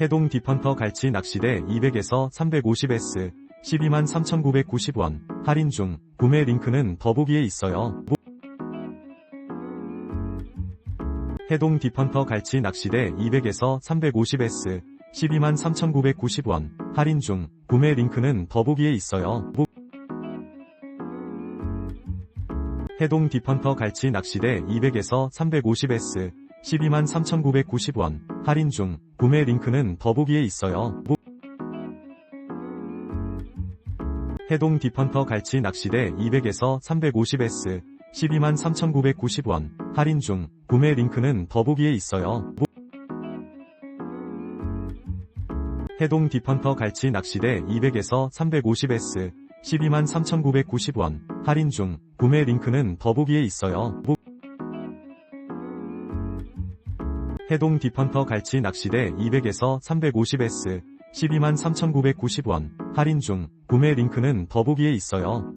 해동 디펀터 갈치 낚시대 200에서 350S 12만 3,990원. 할인 중. 구매 링크는 더보기에 있어요. 해동 디펀터 갈치 낚시대 200에서 350S 12만 3,990원. 할인 중. 구매 링크는 더보기에 있어요. 해동 디펀터 갈치 낚시대 200에서 350S 12만 3,990원. 할인 중 구매 링크는 더보기에 있어요. 해동 디펀터 갈치 낚시대 200에서 350S 12만 3,990원 할인 중 구매 링크는 더보기에 있어요. 해동 디펀터 갈치 낚시대 200에서 350S 12만 3,990원 할인 중 구매 링크는 더보기에 있어요. 해동 디펀터 갈치 낚시대 200에서 350S 12만 3,990원 할인 중 구매 링크는 더보기에 있어요.